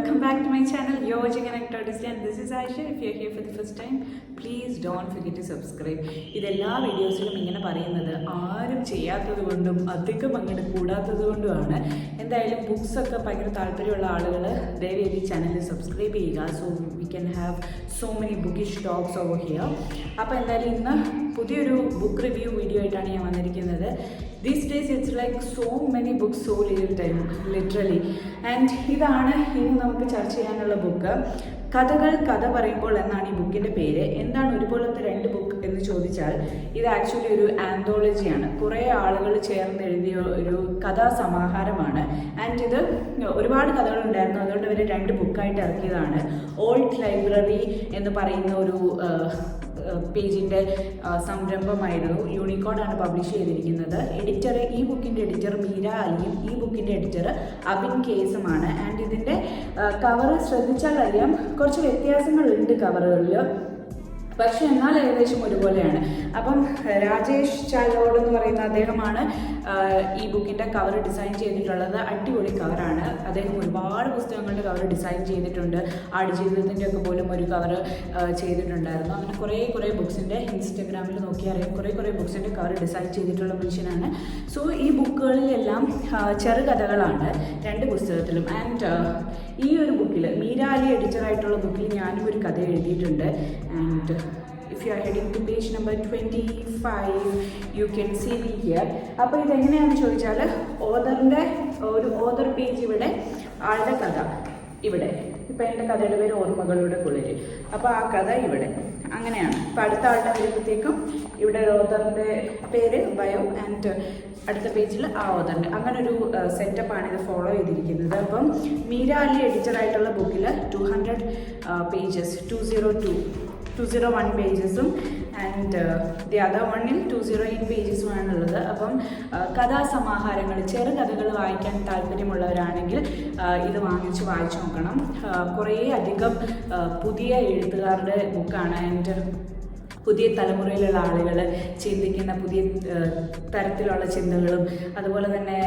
welcome back to my channel. An Actorist and this is Aisha. If you're here for the first time, please don't forget to subscribe. ഇതെല്ലാ വീഡിയോസിലും ഇങ്ങനെ പറയുന്നത് ആരും ചെയ്യാത്തത് കൊണ്ടും അധികം അങ്ങോട്ട് കൂടാത്തത് കൊണ്ടുമാണ് എന്തായാലും ബുക്സ് ഒക്കെ ഭയങ്കര താല്പര്യമുള്ള ആളുകൾ ദയവേദി ഈ ചാനൽ സബ്സ്ക്രൈബ് ചെയ്യുക so we can have so many bookish talks over here അപ്പോൾ എന്തായാലും ഇന്ന് പുതിയൊരു ബുക്ക് റിവ്യൂ വീഡിയോ ആയിട്ടാണ് ഞാൻ വന്നിരിക്കുന്നത് these days it's like so many books so time literally and ഇതാണ് ഇന്ന് നമുക്ക് ചർച്ച ചെയ്യാനുള്ള ബുക്ക് കഥകൾ കഥ പറയുമ്പോൾ എന്നാണ് ഈ ബുക്കിന്റെ പേര്? എന്താണ് ഒരുപോലത്തെ രണ്ട് ബുക്ക് എന്ന് ചോദിച്ചാൽ ഇത് ആക്ച്വലി ഒരു ആന്തോളജിയാണ് കുറേ ആളുകൾ ചേർന്ന് എഴുതിയ ഒരു കഥാസമാഹാരമാണ്. ആൻഡ് ഇത് ഒരുപാട് കഥകൾ ഉണ്ടായിരുന്നു. അതുകൊണ്ട് ഇവർ രണ്ട് ബുക്കായിട്ട് ഇറക്കിയതാണ്. ഓൾഡ് ലൈബ്രറി എന്ന് പറയുന്ന ഒരു പേജിന്റെ സംരംഭമായിരുന്നു. യൂണിക്കോഡാണ് പബ്ലിഷ് ചെയ്തിരിക്കുന്നത്. എഡിറ്റർ ഈ ബുക്കിന്റെ എഡിറ്റർ മീര അലിയും ഈ ബുക്കിന്റെ എഡിറ്റർ അബിൻ കേസുമാണ് ആൻഡ് ഇതിന്റെ കവർ ശ്രദ്ധിച്ചാൽ അറിയാം. കുറച്ച് വ്യത്യാസങ്ങളുണ്ട് കവറുകളിൽ പക്ഷെ എന്നാൽ ഏകദേശം ഒരുപോലെയാണ്. അപ്പം രാജേഷ് ചാലോഡ് എന്ന് പറയുന്ന അദ്ദേഹമാണ് ഈ ബുക്കിന്റെ കവർ ഡിസൈൻ ചെയ്തിട്ടുള്ളത്. അടിപൊളി കവറാണ് അദ്ദേഹം ഒരുപാട് പുസ്തകങ്ങളുടെ കവർ ഡിസൈൻ ചെയ്തിട്ടുണ്ട്. ആടുജീവിതത്തിന്റെ ഒക്കെ പോലും ഒരു കവർ ചെയ്തിട്ടുണ്ടായിരുന്നു. അങ്ങനെ കുറേ കുറേ ബുക്സിന്റെ ഇൻസ്റ്റഗ്രാമിൽ നോക്കിയാൽ അറിയാം കുറേ കുറേ ബുക്സിന്റെ കവർ ഡിസൈൻ ചെയ്തിട്ടുള്ള മനുഷ്യനാണ്. സോ ഈ ബുക്കുകളിലെല്ലാം ചെറുകഥകളാണ് രണ്ട് പുസ്തകത്തിലും. ആൻഡ് ഈ ഒരു ബുക്കിൽ മീരാലി എഡിറ്ററായിട്ടുള്ള ബുക്കിൽ ഞാനും ഒരു കഥ എഴുതിയിട്ടുണ്ട്. And if you are heading to page number twenty five you can see here അപ്പോൾ ഇതെങ്ങനെയാണെന്ന് ചോദിച്ചാൽ ഓദറിന്റെ ഒരു ഓദർ പേജ് ഇവിടെ ആളുടെ കഥ ഇവിടെ. ഇപ്പം എന്റെ കഥയുടെ പേര് ഓർമ്മകളുടെ കുളിര് അപ്പോൾ ആ കഥ ഇവിടെ. അങ്ങനെയാണ്. അപ്പോൾ അടുത്ത ആളുടെ വരുമ്പോഴത്തേക്കും ഇവിടെ ഓദറിന്റെ പേര് ബയോ ആൻഡ് അടുത്ത പേജിൽ ആ ഓദറിന്റെ അങ്ങനെ ഒരു സെറ്റപ്പാണ് ഇത് ഫോളോ ചെയ്തിരിക്കുന്നത്. അപ്പം മീര അലി എഡിറ്ററായിട്ടുള്ള ബുക്കിൽ two hundred pages two zero two two zero one പേജസും and the other വണ്ണിൽ ടു സീറോ എയ്റ്റ് പേജസുമാണുള്ളത് അപ്പം ആ, കഥാസമാഹാരങ്ങൾ ചെറുകഥകൾ വായിക്കാൻ താല്പര്യമുള്ളവരാണെങ്കിൽ ഇത് വാങ്ങിച്ച് വായിച്ചു നോക്കണം. കുറേ അധികം പുതിയ എഴുത്തുകാരുടെ ബുക്കാണ് ആൻഡ് പുതിയ തലമുറയിലുള്ള ആളുകൾ ചിന്തിക്കുന്ന പുതിയ തരത്തിലുള്ള ചിന്തകളും അതുപോലെ തന്നെ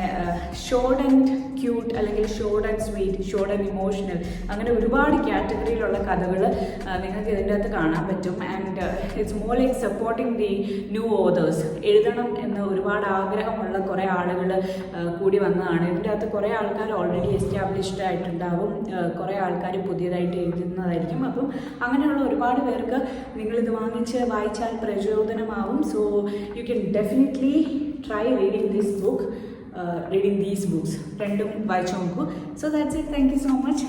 ഷോർട്ട് ആൻഡ് ക്യൂട്ട് അല്ലെങ്കിൽ short and sweet short and emotional അങ്ങനെ ഒരുപാട് കാറ്റഗറിയിലുള്ള കഥകൾ നിങ്ങൾക്ക് ഇതിന്റെ അകത്ത് കാണാൻ പറ്റും. And it's more like supporting the new authors എഴുതണം എന്ന് ഒരുപാട് ആഗ്രഹമുള്ള കുറേ ആളുകൾ കൂടി വന്നതാണ്. ഇതിന്റെ അകത്ത് കുറേ ആൾക്കാർ ഓൾറെഡി എസ്റ്റാബ്ലിഷ്ഡ് ആയിട്ടുണ്ടാവും. കുറേ ആൾക്കാർ പുതിയതായിട്ട് എഴുതുന്നതായിരിക്കും. അപ്പം അങ്ങനെയുള്ള ഒരുപാട് പേർക്ക് നിങ്ങളിത് വാങ്ങിച്ച് വായിച്ചാൽ പ്രചോദനമാവും. So you can definitely try reading this book reading these books രണ്ടും വായിച്ചു നോക്കൂ. So that's it thank you so much